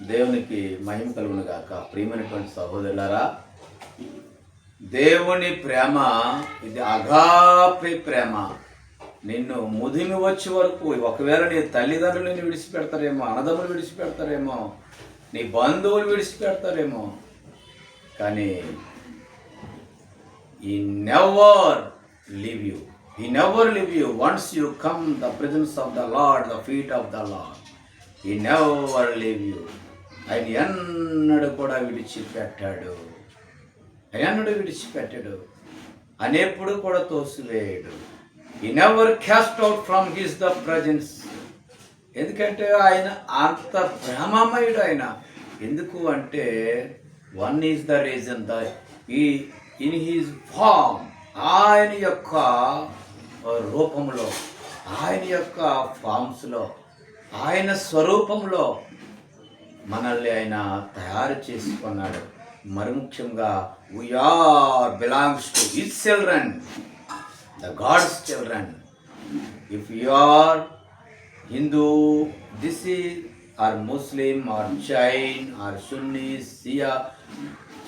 దేవునికి మహిమ కలుగును గాక. ప్రియమైనటువంటి సహోదరులారా దేవుని ప్రేమ ఇది అగాపి ప్రేమ. నిన్ను ముదిమి వచ్చే వరకు ఒకవేళ నీ తల్లిదండ్రులని విడిచిపెడతారేమో అన్నదమ్ములు విడిచిపెడతారేమో నీ బంధువులు విడిచిపెడతారేమో కానీ he never leave you he never leave you once you come the presence of the lord the feet of the lord he never leave you ఆయన ఎన్నడూ కూడా విడిచిపెట్టాడు. ఆయన ఎన్నడూ విడిచిపెట్టాడు. అనేప్పుడు కూడా తోసివేయడు. He never cast out from his the presence ఎందుకంటే ఆయన అంత భ్రమమయుడు ఆయన. ఎందుకు అంటే one is the reason the he in his form ఆయన యొక్క రూపంలో ఆయన యొక్క ఫామ్స్లో ఆయన స్వరూపంలో మనల్ని ఆయన తయారు చేసుకున్నాడు. మరి ముఖ్యంగా we are belongs to his children the God's children if you are Hindu this is or Muslim or Jain or Sunni Shia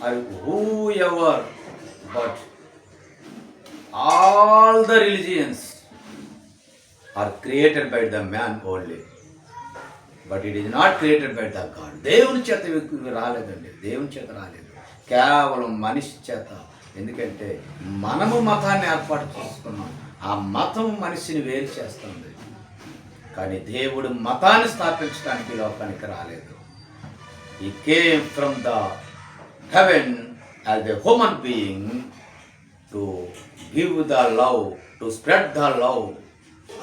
or whoever but all the religions are created by the man only but it is not created by the God దేవుని చేత రాలేదండి. దేవుని చేత రాలేదు. కేవలం మనిషి చేత. ఎందుకంటే మనము మతాన్ని ఏర్పాటు చేసుకున్నాం. ఆ మతం మనిషిని వేరు చేస్తుంది. కానీ దేవుడు మతాన్ని స్థాపించడానికి లోకానికి రాలేదు. He came from the heaven as a human being to give the love to spread the love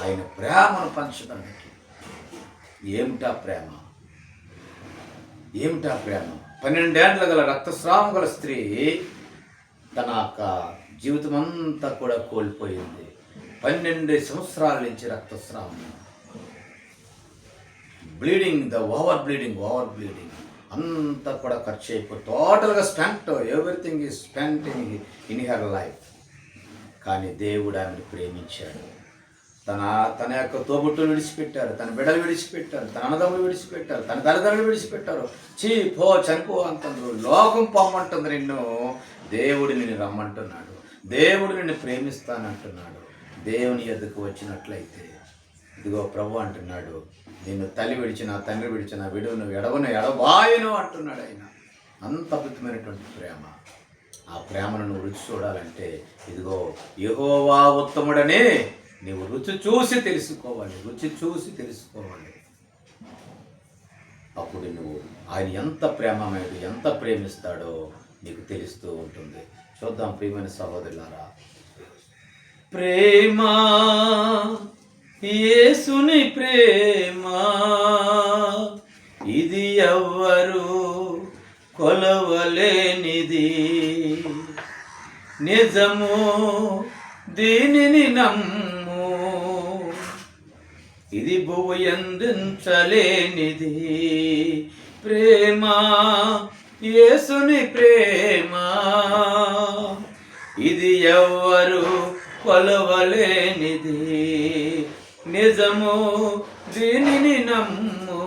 ఆయన ప్రేమను పంచడానికి ఏమిటా ప్రేమ? ఏమిటా ప్రేమ? పన్నెండేండ్ల గల రక్తస్రావం గల స్త్రీ తన యొక్క జీవితం అంతా కూడా కోల్పోయింది. పన్నెండు సంవత్సరాల నుంచి రక్తస్రావం. Bleeding the over bleeding over bleeding అంతా కూడా ఖర్చు అయిపోయి టోటల్గా spent everything is spent in in her life కానీ దేవుడు ఆమెను ప్రేమించాడు. తన తన యొక్క తోబుట్టులు విడిచిపెట్టారు తన బిడ్డలు విడిచిపెట్టారు తన అన్నదమ్ములు విడిచిపెట్టారు తన తల్లిదండ్రులు విడిచిపెట్టారు. చీ పో చనిపో అంటున్నారు లోకం పొమ్మంటుంది నిన్ను. దేవుడు నిన్ను రమ్మంటున్నాడు. దేవుడు నిన్ను ప్రేమిస్తానంటున్నాడు. దేవుని ఎద్దుకు వచ్చినట్లయితే ఇదిగో ప్రభు అంటున్నాడు నిన్ను తల్లి విడిచిన తండ్రి విడిచిన విడువను ఎడవను ఎడవాయను అంటున్నాడు ఆయన. అంత అద్భుతమైనటువంటి ప్రేమ. ఆ ప్రేమను నువ్వు రుచి చూడాలంటే ఇదిగో యహోవా ఉత్తముడనే నీవు రుచి చూసి తెలుసుకోవాలి రుచి చూసి తెలుసుకోవాలి. అప్పుడు నువ్వు ఆయన ఎంత ప్రేమమయుడు ఎంత ప్రేమిస్తాడో నీకు తెలుస్తూ ఉంటుంది. చూద్దాం ప్రియమైన సహోదరులారా. ప్రేమ యేసుని ప్రేమ ఇది ఎవ్వరు కొలవలేనిది. నిజము దీనిని నమ్ము ఇది భువు ఎందించలేనిది ప్రేమ యేసుని ప్రేమ. ఇది ఎవ్వరు కొలవలేనిది. నిజము దీనిని నమ్ము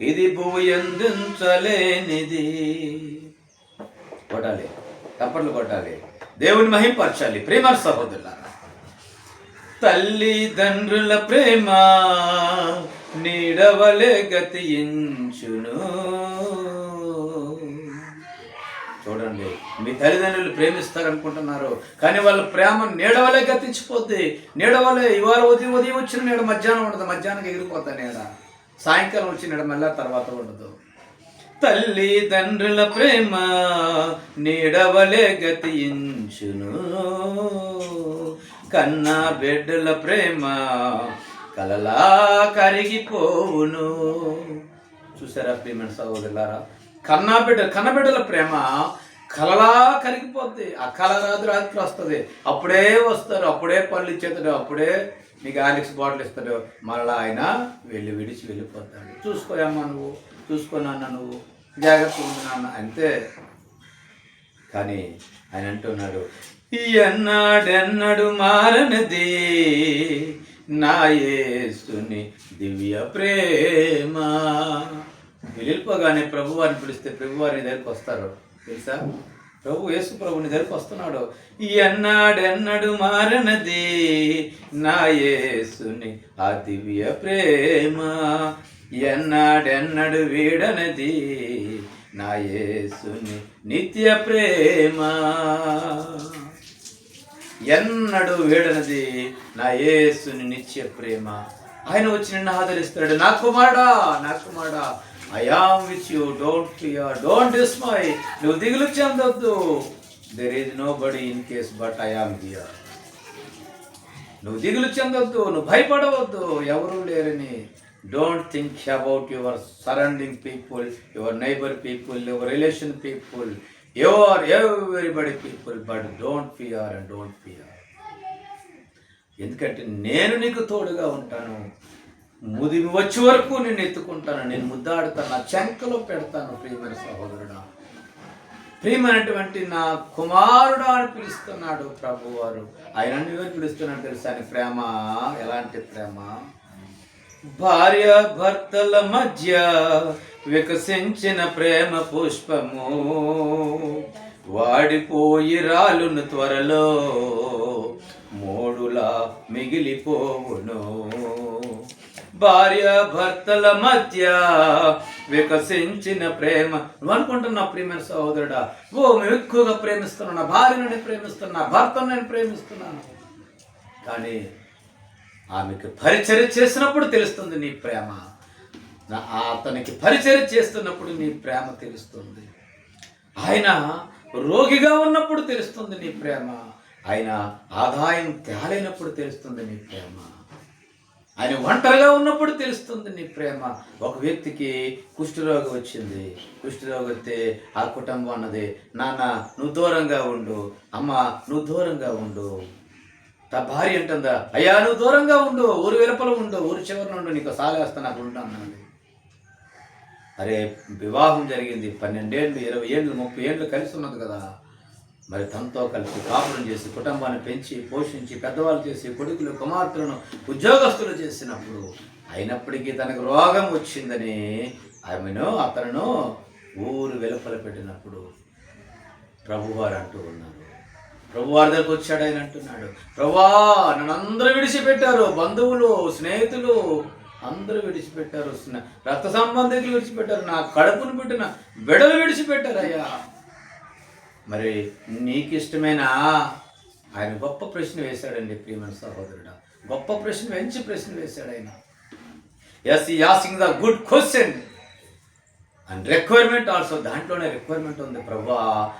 ఇది భువు ఎందించలేనిది కొట్టాలి తప్పట్లు కొట్టాలి. దేవుని మహింపరచాలి ప్రేమ సహోదరులారా. తల్లిదండ్రుల ప్రేమ నీడవలే గతించును. చూడండి మీ తల్లిదండ్రులు ప్రేమిస్తారనుకుంటున్నారు కానీ వాళ్ళ ప్రేమ నీడవలే గతించిపోద్ది. నీడవలే ఇవాళ ఉదయం ఉదయం వచ్చిన నీడ మధ్యాహ్నం ఉండదు మధ్యాహ్నం ఎగిరిపోతా నీడ. సాయంకాలం వచ్చిన నీడ మళ్ళా తర్వాత ఉండదు. తల్లిదండ్రుల ప్రేమ నీడవలే గతించును. కన్న బిడ్డల ప్రేమ కలలా కరిగిపోవును. చూసారా ప్రియమైన సహోదరులారా? కన్నా బిడ్డ కన్నబిడ్డల ప్రేమ కలలా కరిగిపోద్ది. ఆ కల రాత్రి రాత్రి వస్తుంది. అప్పుడే వస్తారు అప్పుడే పళ్ళు ఇచ్చేస్తాడు అప్పుడే నీకు ఆలిక్స్ బాటిల్ ఇస్తాడు. మళ్ళా ఆయన వెళ్ళి విడిచి వెళ్ళిపోతాడు. చూసుకోయమ్మా నువ్వు చూసుకున్నాన్న నువ్వు. జాగ్రత్త ఉంది నాన్న అంతే. కానీ ఆయన అంటున్నాడు ఎన్నాడెన్నడు మారనది నాయేసుని దివ్య ప్రేమ. వెళ్ళిపోగానే ప్రభువారిని పిలిస్తే ప్రభువారిని దగ్గరికి వస్తారు. తెలుసా? ప్రభు యేసు ప్రభుని దగ్గరికి వస్తున్నాడు. ఎన్నాడెన్నడు మారనది నా యేసుని ఆ దివ్య ప్రేమ. ఎన్నాడెన్నడు వీడనది నా యేసుని నిత్య ప్రేమ. ఎన్నడూ వీడనది నా యేసుని నిత్య ప్రేమ. ఆయన వచ్చి నిన్ను ఆదరిస్తాడు. నా కుమారుడా నా కుమారుడా I am with you don't fear don't dismay నువ్వు దిగులు చెందొద్దు. There is nobody in case but I am here నువ్వు దిగులు చెందొద్దు నువ్వు భయపడవద్దు. ఎవరూ లేరని. Don't think about your surrounding people your neighbour people your relation people your everybody people but don't fear and don't fear ఎందుకంటే నేను నీకు తోడుగా ఉంటాను. ముదిమి వచ్చే వరకు నేను ఎత్తుకుంటాను. నేను ముద్దాడుతాను. నా చెంకలో పెడతాను ప్రియమైన సహోదరుడా. ప్రియమైనటువంటి నా కుమారుడా అని పిలుస్తున్నాడు ప్రభువారు. ఆయన పిలుస్తున్నాడు తెలుసా? ప్రేమ. ఎలాంటి ప్రేమ? భార్య భర్తల మధ్య వికసించిన ప్రేమ పుష్పము. వాడిపోయి రాలును త్వరలో మూడులా మిగిలిపోవును. భార్య భర్తల మధ్య వికసించిన ప్రేమ. నువ్వు అనుకుంటున్నా ప్రియమైన సహోదరుడా? ఓ మేము ఎక్కువగా ప్రేమిస్తున్నాను భార్యను ప్రేమిస్తున్నా భర్తను నేను ప్రేమిస్తున్నాను. కానీ ఆమెకు పరిచర్య చేసినప్పుడు తెలుస్తుంది నీ ప్రేమ. అతనికి పరిచర్య చేస్తున్నప్పుడు నీ ప్రేమ తెలుస్తుంది. ఆయన రోగిగా ఉన్నప్పుడు తెలుస్తుంది నీ ప్రేమ. ఆయన ఆదాయం తేలైనప్పుడు తెలుస్తుంది నీ ప్రేమ. ఆయన ఒంటరిగా ఉన్నప్పుడు తెలుస్తుంది నీ ప్రేమ. ఒక వ్యక్తికి కుష్ఠరోగం వచ్చింది. కుష్ఠరోగం వస్తే ఆ కుటుంబం అన్నది నాన్న నువ్వు దూరంగా ఉండు. అమ్మ నువ్వు దూరంగా ఉండు. నా భార్య అంటుందా? అయ్యా నువ్వు దూరంగా ఉండు ఊరు వెలుపల ఉండు ఊరు చివరిన ఉండు నీకు సాగేస్తా నాకు ఉంటాను అరే వివాహం జరిగింది పన్నెండేళ్ళు ఇరవై ఏళ్ళు ముప్పై ఏళ్ళు కలిసి ఉన్నది కదా. మరి తనతో కలిసి కాపురం చేసి కుటుంబాన్ని పెంచి పోషించి పెద్దవాళ్ళు చేసి కొడుకులు కుమార్తెలను ఉద్యోగస్తులు చేసినప్పుడు అయినప్పటికీ తనకు రోగం వచ్చిందని ఆమెను అతను ఊరు వెలుపల పెట్టినప్పుడు ప్రభువారు అంటూ ఉన్నారు. ప్రభువారి దగ్గరకు వచ్చాడు ఆయన అంటున్నాడు ప్రభా నన్ను అందరూ విడిచిపెట్టారు బంధువులు స్నేహితులు అందరూ విడిచిపెట్టారు రక్త సంబంధికులు విడిచిపెట్టారు నా కడుపును పెట్టిన బిడలు విడిచిపెట్టారు అయ్యా. మరి నీకు ఇష్టమైన? ఆయన గొప్ప ప్రశ్న వేశాడండి ప్రియమైన సహోదరుడు. గొప్ప ప్రశ్న మంచి ప్రశ్న వేశాడు ఆయన. Yes asking the good question and requirement also దాంట్లోనే రిక్వైర్మెంట్ ఉంది ప్రభా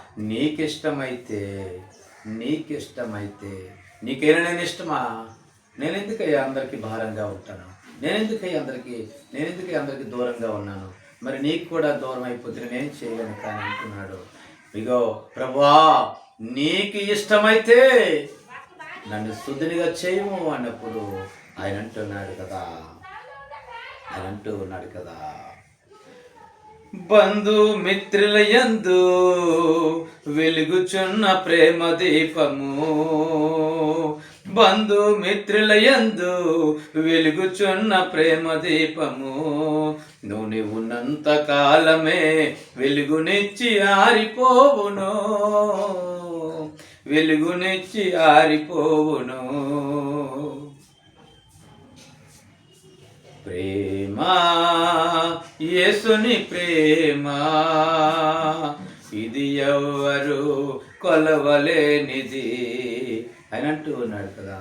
నీకు ఇష్టమైతే నీకైనా నేను ఇష్టమా నేను ఎందుకయ్యా అందరికీ భారంగా ఉంటాను? నేను ఎందుకయ్యా అందరికీ నేను ఎందుకయ్యా అందరికీ దూరంగా ఉన్నాను? మరి నీకు కూడా దూరం అయిపోతే నేను చేయలేను కానీ అంటున్నాడు. ఇగో ప్రభా నీకు ఇష్టమైతే నన్ను శుద్ధినిగా చేయము అన్నప్పుడు ఆయన అంటున్నాడు కదా. ఆయన అంటూ ఉన్నాడు కదా. బంధు మిత్రుల యందు వెలుగుచున్న ప్రేమ దీపము. బంధు మిత్రుల యందు వెలుగుచున్న ప్రేమ దీపము. నూనె ఉన్నంత కాలమే వెలుగునిచ్చి ఆరిపోవును. వెలుగునిచ్చి ఆరిపోవును. ప్రేమ యేసుని ప్రేమ. ఇది ఎవ్వరు కొలవలేనిది. అని అంటూ ఉన్నాడు కదా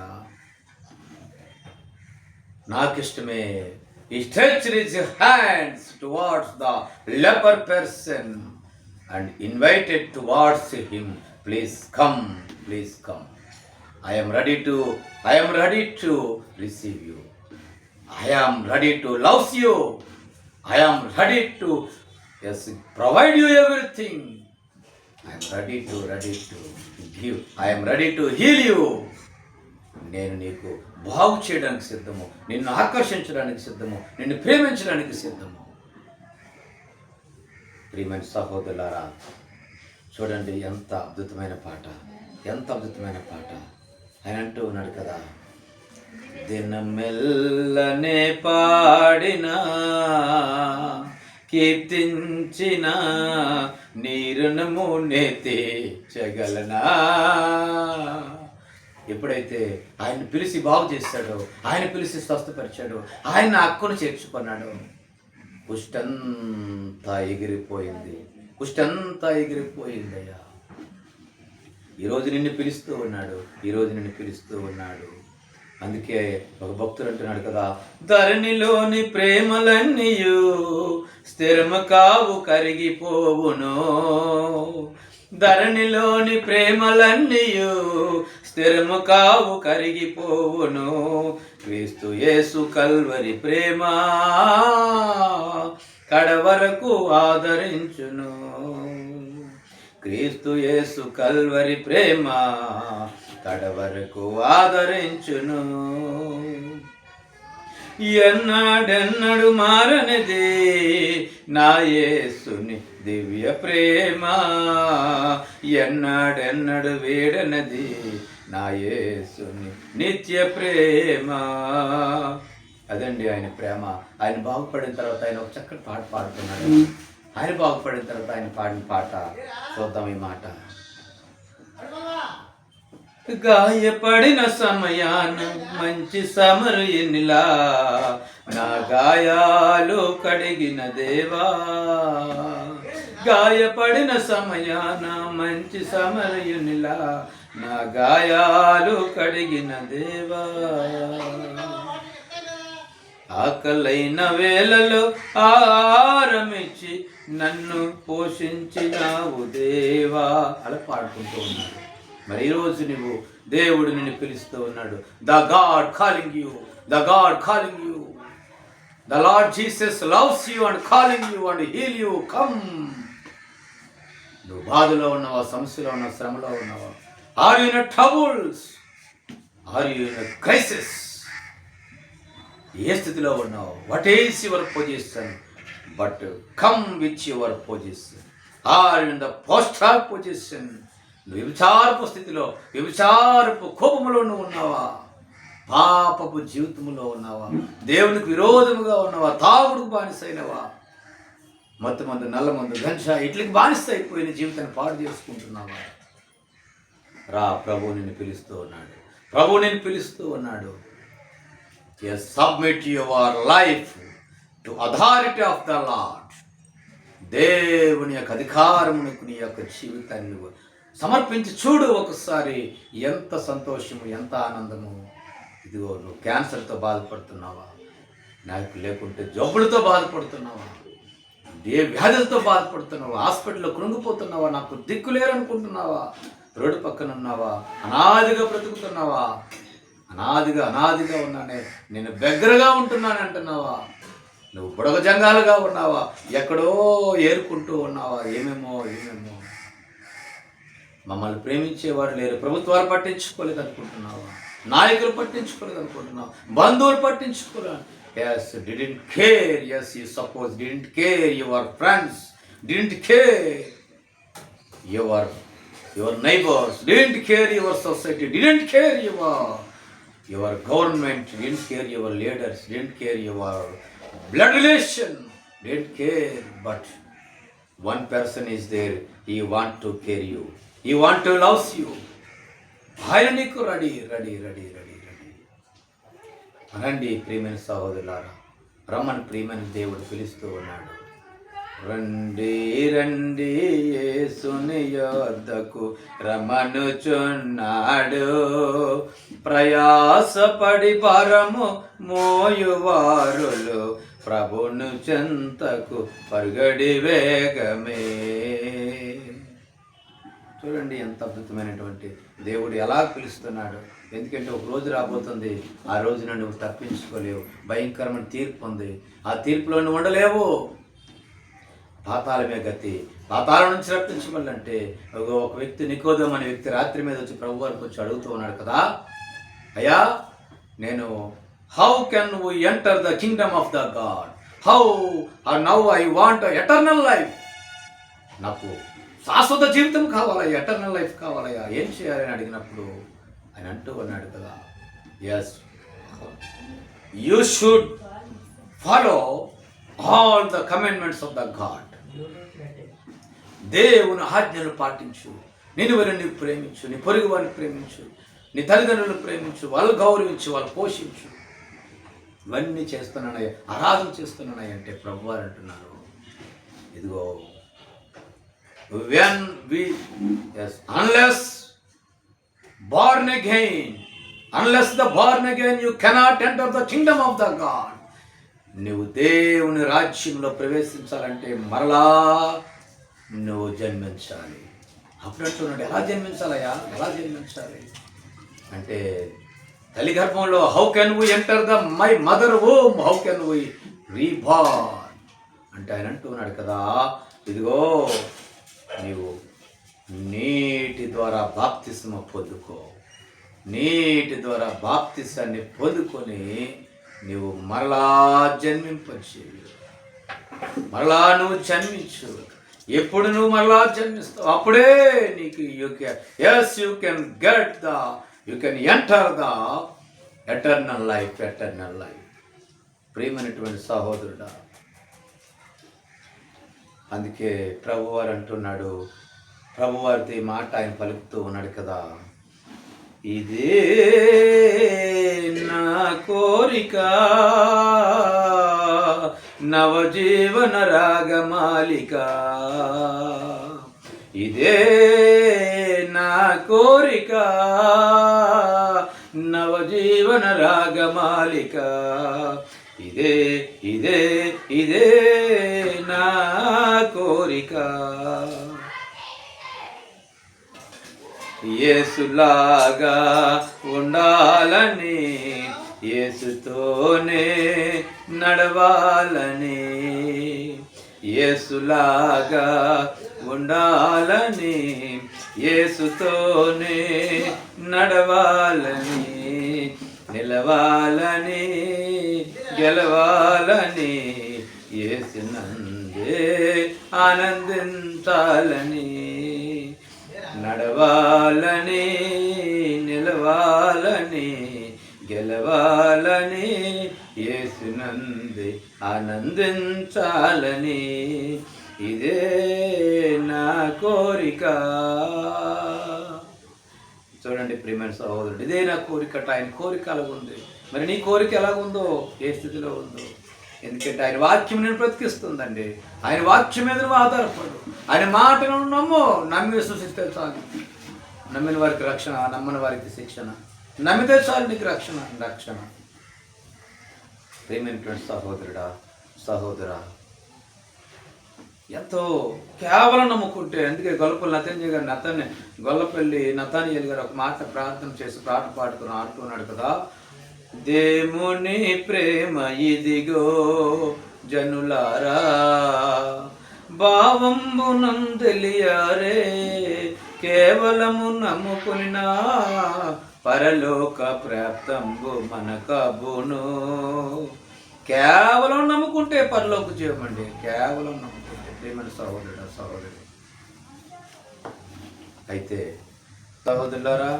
నాకిష్టమే he stretch his hands towards the leper person and invited towards him. Please come please come. I'm ready to I'm ready to receive you. I ready to loves you you. Ready to yes to yes provide you everything. I ready to ready to to give. Ready to heal you నేను నీకు బాగు చేయడానికి సిద్ధము నిన్ను ఆకర్షించడానికి సిద్ధము నిన్ను ప్రేమించడానికి సిద్ధము ప్రియమైన సహోదరులారా చూడండి ఎంత అద్భుతమైన పాట ఎంత అద్భుతమైన పాట ఆయన అంటూ ఉన్నాడు కదా దినమెల్లనే పాడిన కీర్తించిన నీరునము నేతి చెగలనా ఎప్పుడైతే ఆయన పిలిచి బాగు చేశాడో ఆయన పిలిచి స్వస్థపరిచాడో ఆయన హక్కును చేర్చుకున్నాడు కుష్టంతా ఎగిరిపోయింది. కుష్టంతా ఎగిరిపోయిందయ్యా. ఈరోజు నిన్ను పిలుస్తూ ఉన్నాడు ఈరోజు నిన్ను పిలుస్తూ ఉన్నాడు. అందుకే ఒక భక్తుడు అంటున్నాడు కదా ధరణిలోని ప్రేమలన్నీయు స్థిరము కావు కరిగిపోవును. ధరణిలోని ప్రేమలన్నీయు స్థిరము కావు కరిగిపోవును. క్రీస్తు యేసు కల్వరి ప్రేమ కడవరకు ఆదరించును. క్రీస్తు యేసు కల్వరి ప్రేమ కడవరకు ఆదరించును. ఎన్నాడెన్నడు మారనిది నా యేసుని దివ్య ప్రేమ. ఎన్నాడెన్నడు వేడనది నా యేసుని నిత్య ప్రేమ. అదండి ఆయన ప్రేమ. ఆయన బాగుపడిన తర్వాత ఆయన ఒక చక్కటి పాట పాడుతున్నాడు. ఆయన బాగుపడిన తర్వాత ఆయన పాడిన పాట. చూద్దాం ఈ మాట. గాయపడిన సమయాన మంచి సమరయునిలా నా గాయాలు కడిగిన దేవా. గాయపడిన సమయాన మంచి సమరయునిలా నా గాయాలు కడిగిన దేవా. ఆకలైన వేళలో ఆరమిచ్చి నన్ను పోషించినావు దేవా. అలా పాడుకుంటూ ఉన్నాడు మరి ఈరోజు నువ్వు దేవుడు నిన్ను పిలుస్తూ ఉన్నాడు. The God calling you the God calling you the lord Jesus loves you and calling you and heal you come నువ్వు బాధలో ఉన్నావా సమస్యలో ఉన్న శ్రమలో ఉన్నావా? Are you in troubles are you in crisis ఏ స్థితిలో ఉన్నావు? What is your position but come which your position are in the post of position వ్యభిచారపు స్థితిలో వ్యభిచారపు కోపములో నువ్వు ఉన్నావా? పాపపు జీవితంలో ఉన్నావా? దేవునికి విరోధముగా ఉన్నావా? తాగుడుకు బానిసైనవా? మొత్తం మందు నల్ల మందు ఘంష ఇట్లకి బానిస అయిపోయిన జీవితాన్ని పాడు చేసుకుంటున్నావా? రా ప్రభు నిన్ను పిలుస్తూ ఉన్నాడు. ప్రభు నిన్ను పిలుస్తూ ఉన్నాడు. Submit your life to authority of the lord దేవుని యొక్క అధికారమునకు నీ యొక్క జీవితాన్ని సమర్పించి చూడు ఒకసారి ఎంత సంతోషము ఎంత ఆనందము. ఇదిగో నువ్వు క్యాన్సర్తో బాధపడుతున్నావా? నాకు లేకుంటే జబ్బులతో బాధపడుతున్నావా? ఏ వ్యాధులతో బాధపడుతున్నావా? హాస్పిటల్లో కృంగిపోతున్నావా? నాకు దిక్కులేరనుకుంటున్నావా రోడ్డు పక్కన ఉన్నావా? అనాదిగా బ్రతుకుతున్నావా? అనాదిగా అనాదిగా ఉన్నానే. నేను బెగ్గరగా ఉంటున్నాను అంటున్నావా? నువ్వు బుడగ జంగాలుగా ఉన్నావా? ఎక్కడో ఏరుకుంటూ ఉన్నావా? ఏమేమో ఏమేమో. మమ్మల్ని ప్రేమించేవారు లేరు. ప్రభుత్వాలు పట్టించుకోలేదు అనుకుంటున్నావా నాయకులు పట్టించుకోలేదు అనుకుంటున్నావు బంధువులు పట్టించుకోలేదు yes didn't care yes you suppose didn't care your friends didn't care your your neighbours didn't care your society didn't care your your government. Didn't care your leaders. Didn't care your blood relation. Didn't care. But one person is there. He want to care you. He want to loves you ఆయన నీకు ready ready ready ready ready రండి ప్రియమైన సహోదరులారా. రమ్మని ప్రియమైన దేవుడు పిలుస్తూ ఉన్నాడు. రండి రండి యేసుని యొద్దకు రమనుచున్నాడు ప్రయాసపడి పరము మోయువారులు. ప్రభును చెంతకు పరుగడి వేగమే. చూడండి ఎంత అద్భుతమైనటువంటి దేవుడు ఎలా పిలుస్తున్నాడు. ఎందుకంటే ఒక రోజు రాబోతుంది ఆ రోజున నువ్వు తప్పించుకోలేవు భయంకరమైన తీర్పు ఉంది. ఆ తీర్పులో నువ్వు ఉండలేవు. పాతాళమే గతి పాతాళం నుంచి రప్పించుకోవాలంటే ఒక వ్యక్తి నికోదం అనే వ్యక్తి రాత్రి మీద వచ్చి ప్రభు వారికి వచ్చి అడుగుతూ ఉన్నాడు కదా. అయ్యా నేను how can we enter the kingdom of the God how now I want eternal life నాకు శాశ్వత జీవితం కావాలయ్యా ఎటర్నల్ లైఫ్ కావాలయ్యా. ఏం చేయాలని అడిగినప్పుడు ఆయన అంటూ ఉన్నాడు కదా yes you should follow all the commandments of the God దేవుని ఆజ్ఞలు పాటించు నేను వారిని ప్రేమించు నీ పొరుగు వారిని ప్రేమించు నీ తల్లిదండ్రులను ప్రేమించు వాళ్ళు గౌరవించు వాళ్ళు పోషించు. ఇవన్నీ చేస్తున్నానయ్య ఆరాధన చేస్తున్నానయ్య అంటే ప్రభువారు అంటున్నారు ఇదిగో when we is unless born again. Unless the born again, you cannot enter the kingdom of the God. నువ్వు దేవుని రాజ్యంలో ప్రవేశించాలంటే మరలా నువ్వు జన్మించాలి అప్పుడంటున్నాడు ఎలా జన్మించాలయ్యా ఎలా జన్మించాలి అంటే తల్లి గర్భంలో how can we enter the my mother womb how can we reborn అంటే ఆయన అంటున్నాడు కదా ఇదిగో నీవు నీటి ద్వారా బాప్తిస్మ పొందుకో. నీటి ద్వారా బాప్తిసాన్ని పొందుకొని నీవు మరలా జన్మింపచేయు మరలా నువ్వు జన్మించు. ఎప్పుడు నువ్వు మరలా జన్మిస్తావు? అప్పుడే నీకు you can yes you can get the you can enter the eternal life eternal life ప్రియమైనటువంటి సహోదరుడా అందుకే ప్రభువారు అంటున్నాడు ప్రభువారితో ఈ మాట ఆయన పలుకుతూ ఉన్నాడు కదా. ఇదే నా కోరిక. నవజీవన రాగమాలిక ఇదే నా కోరిక. నవజీవన రాగమాలిక ఇదే ఇదే ఇదే నా కోరిక. యేసులాగా ఉండాలని యేసుతోనే నడవాలని యేసులాగా ఉండాలని యేసుతోనే నడవాలని. నిలవాలని గెలవాలని ఏసినందే ఆనందించాలని నడవాలని నిలవాలని గెలవాలని యేసునంది ఆనందించాలని. ఇదే నా కోరిక. చూడండి ప్రియమైన సహోదరుడు ఇదే నా కోరిక ఆయన కోరిక అలాగుంది మరి నీ కోరిక ఎలాగుందో? ఏ స్థితిలో ఉందో? ఎందుకంటే ఆయన వాక్యం నేను బ్రతికిస్తుందండి. ఆయన వాక్యం మీద నువ్వు ఆధారపడు. ఆయన మాటను నమ్ము నమ్మి విశ్వసిస్తే చాలు నమ్మిన వారికి రక్షణ నమ్మని వారికి శిక్షణ. నమ్మితే చాలు నీకు రక్షణ రక్షణ. ప్రేమైనటువంటి సహోదరుడా సహోదరా ఎంతో కేవలం నమ్ముకుంటే అందుకే గొల్లపల్లి నతంజ గారు నతన్ని గొల్లపల్లి నతానియల్ గారు ఒక మాట ప్రార్థన చేసి పాట పాడుకుని ఆడుతున్నాడు కదా. దేవుని ప్రేమ ఇదిగో జనులారా భావంబునం తెలియారే కేవలము నమ్ముకున్నా పరలోక ప్రాప్తంబు మనకబును కేవలం నమ్ముకుంటే పరలోక చేయమండి కేవలం నమ్ము ప్రేమని సహోదరుడు సహోదరి. అయితే సహోదరులారా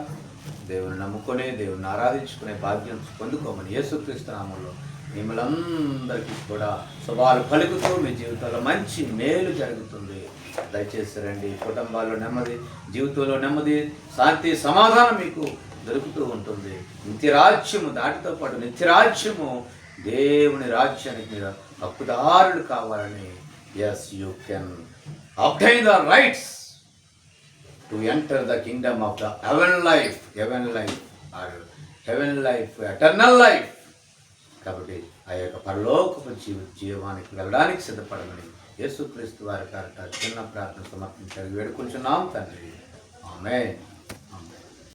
దేవుని నమ్ముకొని దేవుని ఆరాధించుకునే భాగ్యం పొందుకోమని యేసుక్రీస్తు నామంలో మిమ్మల్ందరికీ కూడా శుభాలు పలుకుతూ మీ జీవితంలో మంచి మేలు జరుగుతుంది. దయచేసి రండి. కుటుంబాల్లో నెమ్మది జీవితంలో నెమ్మది శాంతి సమాధానం మీకు దొరుకుతూ ఉంటుంది. నిత్యరాజ్యము దాటితో పాటు నిత్యరాజ్యము దేవుని రాజ్యానికి మీరు హక్కుదారులు కావాలని yes you can obtain the rights to enter the kingdom of the heaven life heaven life or heaven life eternal life కాబట్టి ఆ యొక్క పరలోకపు జీవ జీవానికి వెళ్ళడానికి సిద్ధపడమని యేసుక్రీస్తు వారి కారట చిన్న ప్రార్థన సమర్పించారు వేడుకుంటున్నాం తండ్రి. ఆమె